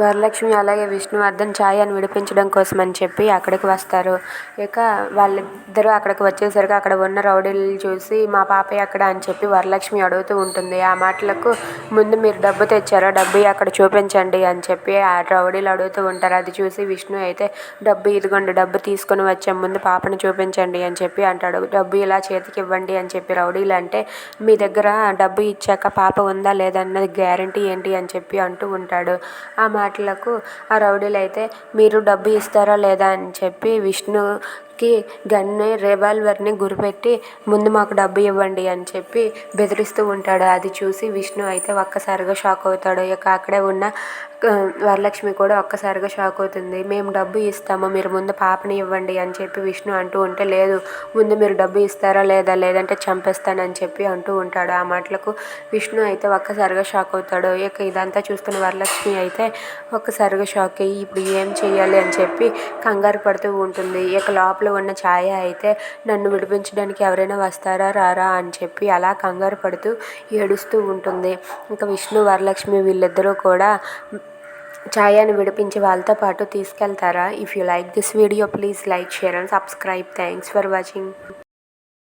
వరలక్ష్మి అలాగే విష్ణువర్ధన్ అని విడిపించడం కోసం అని చెప్పి అక్కడికి వస్తారు. ఇక వాళ్ళిద్దరూ అక్కడికి వచ్చేసరికి అక్కడ ఉన్న రౌడీలు చూసి మా పాపయ్య అక్కడ అని చెప్పి వరలక్ష్మి అడుగుతూ ఉంటుంది. ఆ మాటలకు ముందు మీరు డబ్బు తెచ్చారో? డబ్బు అక్కడ చూపించండి అని చెప్పి ఆ రౌడీలు అడుగుతూ ఉంటారు. అది చూసి విష్ణు అయితే డబ్బు ఇదిగోండి డబ్బు తీసుకొని వచ్చే. ముందు పాపను చూపించండి అని చెప్పి అంటాడు. డబ్బు ఇలా చేతికి ఇవ్వండి అని చెప్పి రౌడీలు అంటే మీ దగ్గర డబ్బు ఇచ్చాక పాప ఉందా లేదా అన్నది గ్యారంటీ ఏంటి అని చెప్పి అంటూ ఉంటాడు. ఆ మాటలకు ఆ రౌడీలు అయితే మీరు డబ్బు ఇస్తారా లేదా అని చెప్పి విష్ణు కి గన్ని రివాల్వర్ని గురిపెట్టి ముందు మాకు డబ్బు ఇవ్వండి అని చెప్పి బెదిరిస్తూ ఉంటాడు. అది చూసి విష్ణు అయితే ఒక్కసారిగా షాక్ అవుతాడు. ఇక అక్కడే ఉన్న వరలక్ష్మి కూడా ఒక్కసారిగా షాక్ అవుతుంది. మేము డబ్బు ఇస్తాము మీరు ముందు పాపని ఇవ్వండి అని చెప్పి విష్ణు అంటూ ఉంటే లేదు ముందు మీరు డబ్బు ఇస్తారా లేదా? లేదంటే చంపేస్తానని చెప్పి అంటూ ఉంటాడు. ఆ మాటలకు విష్ణు అయితే ఒక్కసారిగా షాక్ అవుతాడు. ఇక ఇదంతా చూస్తున్న వరలక్ష్మి అయితే ఒక్కసారిగా షాక్ అయ్యి ఇప్పుడు ఏం చేయాలి అని చెప్పి కంగారు పడుతూ ఉంటుంది. ఇక లోపల ఉన్న ఛాయ అయితే నన్ను విడిపించడానికి ఎవరైనా వస్తారా రారా అని చెప్పి అలా కంగారు పడుతూ ఏడుస్తూ ఉంటుంది. ఇంకా విష్ణు వరలక్ష్మి వీళ్ళిద్దరూ కూడా ఛాయాని విడిపించి వాళ్ళతో పాటు తీసుకెళ్తారా? If you like this video please like share and subscribe thanks for watching